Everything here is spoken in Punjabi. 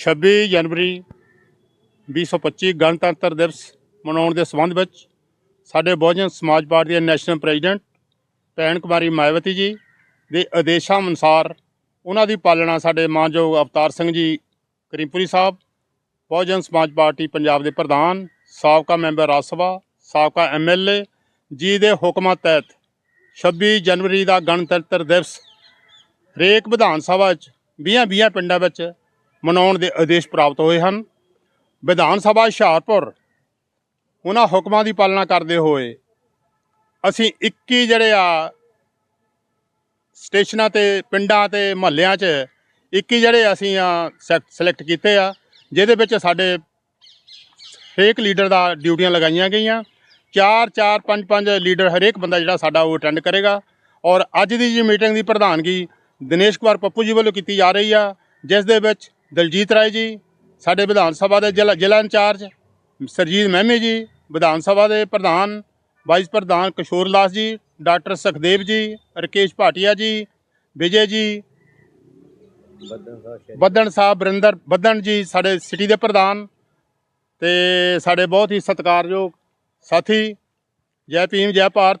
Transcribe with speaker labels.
Speaker 1: 26 ਜਨਵਰੀ 2025 ਗਣਤੰਤਰ ਦਿਵਸ ਮਨਾਉਣ ਦੇ ਸੰਬੰਧ ਵਿੱਚ ਸਾਡੇ ਬਹੁਜਨ ਸਮਾਜ ਪਾਰਟੀ ਦੇ ਨੈਸ਼ਨਲ ਪ੍ਰੈਜ਼ੀਡੈਂਟ ਭੈਣ ਕੁਮਾਰੀ ਮਾਇਆਵਤੀ ਜੀ ਦੇ ਆਦੇਸ਼ਾਂ ਅਨੁਸਾਰ ਉਹਨਾਂ ਦੀ ਪਾਲਣਾ ਸਾਡੇ ਮਾਨਯੋਗ ਅਵਤਾਰ ਸਿੰਘ ਜੀ ਕਰੀਮਪੁਰੀ ਸਾਹਿਬ, ਬਹੁਜਨ ਸਮਾਜ ਪਾਰਟੀ ਪੰਜਾਬ ਦੇ ਪ੍ਰਧਾਨ, ਸਾਬਕਾ ਮੈਂਬਰ ਰਾਜ ਸਭਾ, ਸਾਬਕਾ ਐਮਐਲਏ ਜੀ ਦੇ ਹੁਕਮਾਂ ਤਹਿਤ 26 ਜਨਵਰੀ ਦਾ ਗਣਤੰਤਰ ਦਿਵਸ ਹਰੇਕ ਵਿਧਾਨ ਸਭਾ 'ਚ 20-20 ਪਿੰਡਾਂ ਵਿੱਚ ਮਨਾਉਣ ਦੇ ਆਦੇਸ਼ ਪ੍ਰਾਪਤ ਹੋਏ ਹਨ। ਵਿਧਾਨ ਸਭਾ ਹੁਸ਼ਿਆਰਪੁਰ, ਉਹਨਾਂ ਹੁਕਮਾਂ ਦੀ ਪਾਲਣਾ ਕਰਦੇ ਹੋਏ ਅਸੀਂ 21 ਜਿਹੜੇ ਆ ਸਟੇਸ਼ਨਾਂ ਤੇ, ਪਿੰਡਾਂ ਤੇ, ਮਹੱਲਿਆਂ 'ਚ 21 ਜਿਹੜੇ ਅਸੀਂ ਆ ਸਿਲੈਕਟ ਕੀਤੇ ਆ, ਜਿਹਦੇ ਵਿੱਚ ਸਾਡੇ ਹਰੇਕ ਲੀਡਰ ਦਾ ਡਿਊਟੀਆਂ ਲਗਾਈਆਂ ਗਈਆਂ। ਚਾਰ ਚਾਰ, ਪੰਜ ਪੰਜ ਲੀਡਰ ਹਰੇਕ ਬੰਦਾ ਜਿਹੜਾ ਸਾਡਾ ਉਹ ਅਟੈਂਡ ਕਰੇਗਾ। ਔਰ ਅੱਜ ਦੀ ਜੀ ਮੀਟਿੰਗ ਦੀ ਪ੍ਰਧਾਨਗੀ ਦਿਨੇਸ਼ ਕੁਮਾਰ ਪੱਪੂ ਜੀ ਵੱਲੋਂ ਕੀਤੀ ਜਾ ਰਹੀ ਆ, ਜਿਸ ਦੇ ਵਿੱਚ ਦਲਜੀਤ ਰਾਏ ਜੀ, ਸਾਡੇ ਵਿਧਾਨ ਸਭਾ ਦੇ ਜ਼ਿਲ੍ਹਾ ਜ਼ਿਲ੍ਹਾ ਇੰਚਾਰਜ, ਸਰਜੀਤ ਮਹਿਮੀ ਜੀ, ਵਿਧਾਨ ਸਭਾ ਦੇ ਪ੍ਰਧਾਨ, ਵਾਈਸ ਪ੍ਰਧਾਨ ਕਿਸ਼ੋਰ ਲਾਸ ਜੀ, ਡਾਕਟਰ ਸੁਖਦੇਵ ਜੀ, ਰਕੇਸ਼ ਭਾਟੀਆ ਜੀ, ਵਿਜੇ ਜੀ ਬੱਦਣ ਸਾਹਿਬ ਬਰਿੰਦਰ ਬੱਦਣ ਜੀ ਸਾਡੇ ਸਿਟੀ ਦੇ ਪ੍ਰਧਾਨ ਤੇ ਸਾਡੇ ਬਹੁਤ ਹੀ ਸਤਿਕਾਰਯੋਗ ਸਾਥੀ, ਜੈ ਭੀਮ, ਜੈ ਭਾਰਤ।